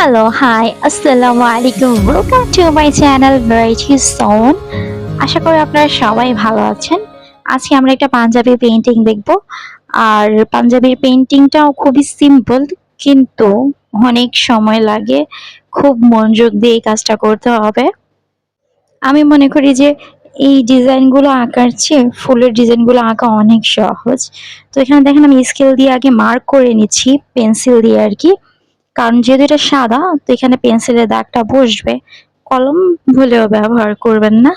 Hello hi আসসালামু আলাইকুম welcome to my channel variety সোন আশা করি আপনারা সবাই ভালো আছেন। আজকে আমরা একটা পাঞ্জাবি পেইন্টিং দেখব। আর পাঞ্জাবির পেইন্টিংটাও খুবই সিম্পল কিন্তু অনেক সময় লাগে। খুব মনোযোগ দিয়ে এই কাজটা করতে হবে। আমি মনে করি যে এই ডিজাইনগুলো আঁকার চেয়ে ফুলের ডিজাইনগুলো আঁকা অনেক সহজ। তো এখানে দেখেন আমি স্কেল দিয়ে আগে মার্ক করে নিচ্ছি পেন্সিল দিয়ে আর কি। কারণ যেহেতু এটা সাদা, তো এখানে পেন্সিলের দাগটা বসবে। কলম ভুলেও ব্যবহার করবেন না।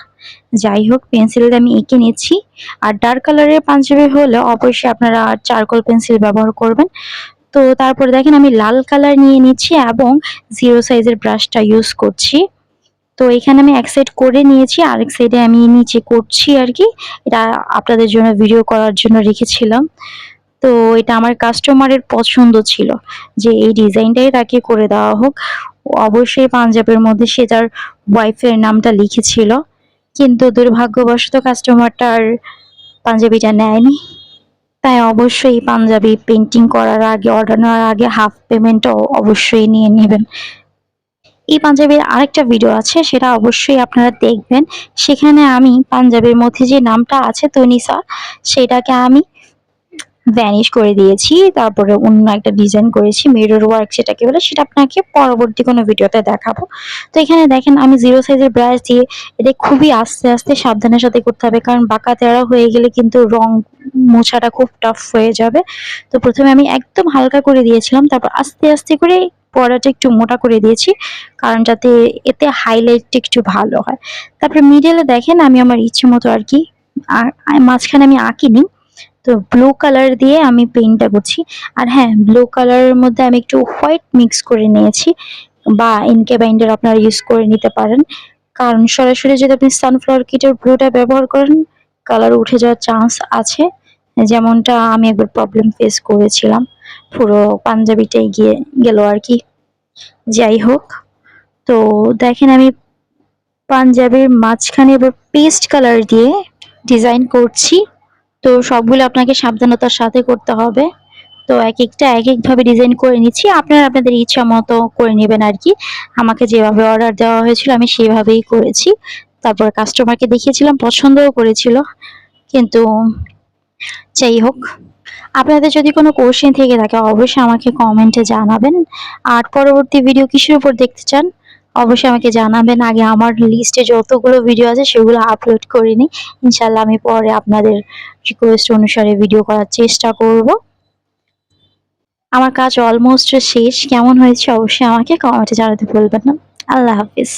যাই হোক পেন্সিল আমি এঁকে নিচ্ছি। আর ডার্ক কালারের পাঞ্জাবি হলে অবশ্যই আপনারা চারকোল পেন্সিল ব্যবহার করবেন। তো তারপরে দেখেন আমি লাল কালার নিয়ে নিচ্ছি এবং জিরো সাইজের ব্রাশটা ইউজ করছি। তো এখানে আমি এক সাইড করে নিয়েছি, আরেক সাইডে আমি নিচে করছি আর কি। এটা আপনাদের জন্য ভিডিও করার জন্য রেখেছিলাম। তো এটা আমার কাস্টমারের পছন্দ ছিল যে এই ডিজাইনটাই তাকে করে দেওয়া হোক। অবশ্যই পাঞ্জাবের মধ্যে সে তার ওয়াইফের নামটা লিখেছিল, কিন্তু দুর্ভাগ্যবশত কাস্টমারটার পাঞ্জাবিটা নেয়নি। তাই অবশ্যই পাঞ্জাবি পেন্টিং করার আগে অর্ডার নেওয়ার আগে হাফ পেমেন্টও অবশ্যই নিয়ে নেবেন। এই পাঞ্জাবির আরেকটা ভিডিও আছে, সেটা অবশ্যই আপনারা দেখবেন। সেখানে আমি পাঞ্জাবির মধ্যে যে নামটা আছে তনিসা, সেটাকে আমি ভ্যানিশ করে দিয়েছি, তারপরে অন্য একটা ডিজাইন করেছি মিরর ওয়ার্ক যেটাকে বলে, সেটা আপনাকে পরবর্তী কোনো ভিডিওতে দেখাবো। তো এখানে দেখেন, আমি জিরো সাইজের ব্রাশ দিয়ে এটা খুবই আস্তে আস্তে সাবধানের সাথে করতে হবে, কারণ বাঁকা তেরা হয়ে গেলে কিন্তু রং মোছাটা খুব টাফ হয়ে যাবে। তো প্রথমে আমি একদম হালকা করে দিয়েছিলাম, তারপর আস্তে আস্তে করে পড়াটা একটু মোটা করে দিয়েছি, কারণ যাতে এতে হাইলাইটটা একটু ভালো হয়। তারপরে মিডলে দেখেন, আমি আমার ইচ্ছে মতো আর কি মাঝখানে আমি আঁকিনি তো ব্লু কালার দিয়ে আমি পেইন্টটা করছি। আর হ্যাঁ ব্লু কালারের মধ্যে আমি একটু হোয়াইট মিক্স করে নিয়েছি বা ইনকে বাইন্ডার আপনারা ইউজ করে নিতে পারেন। কারণ সরাসরি যদি আপনি সানফ্লাওয়ার কিটের ব্লুটা ব্যবহার করেন কালার উঠে যাওয়ার চান্স আছে। যেমনটা আমি একবার প্রবলেম ফেস করেছিলাম। পুরো পাঞ্জাবিটাই গিয়ে গেল আর কি। যাই হোক, তো দেখেন আমি পাঞ্জাবির মাঝখানে এবার পেস্ট কালার দিয়ে ডিজাইন করছি। তো সবগুলো আপনাকে সাবধানতার সাথে করতে হবে। তো এক একটা এক একভাবে ডিজাইন করে নিচ্ছি। আপনারা আপনাদের ইচ্ছা মতো করে নেবেন আর কি। আমাকে যেভাবে অর্ডার দেওয়া হয়েছিল, আমি সেভাবেই করেছি। তারপর কাস্টমারকে দেখিয়েছিলাম, পছন্দও করেছিল। কিন্তু যাই হোক, আপনাদের যদি কোনো কোশ্চেন থেকে থাকে, অবশ্যই আমাকে কমেন্টে জানাবেন। আর পরবর্তী ভিডিও কিসের উপর দেখতে চান? অবশ্যই আমাকে জানাবেন। আগে আমার লিস্টে যতগুলো ভিডিও আছে, সেগুলো আপলোড করে নিই। ইনশাল্লাহ আমি পরে আপনাদের রিকোয়েস্ট অনুসারে ভিডিও করার চেষ্টা করব। আমার কাজ অলমোস্ট শেষ। কেমন হয়েছে অবশ্যই আমাকে কমেন্টে জানাতে বলবেন না। আল্লাহ হাফিজ।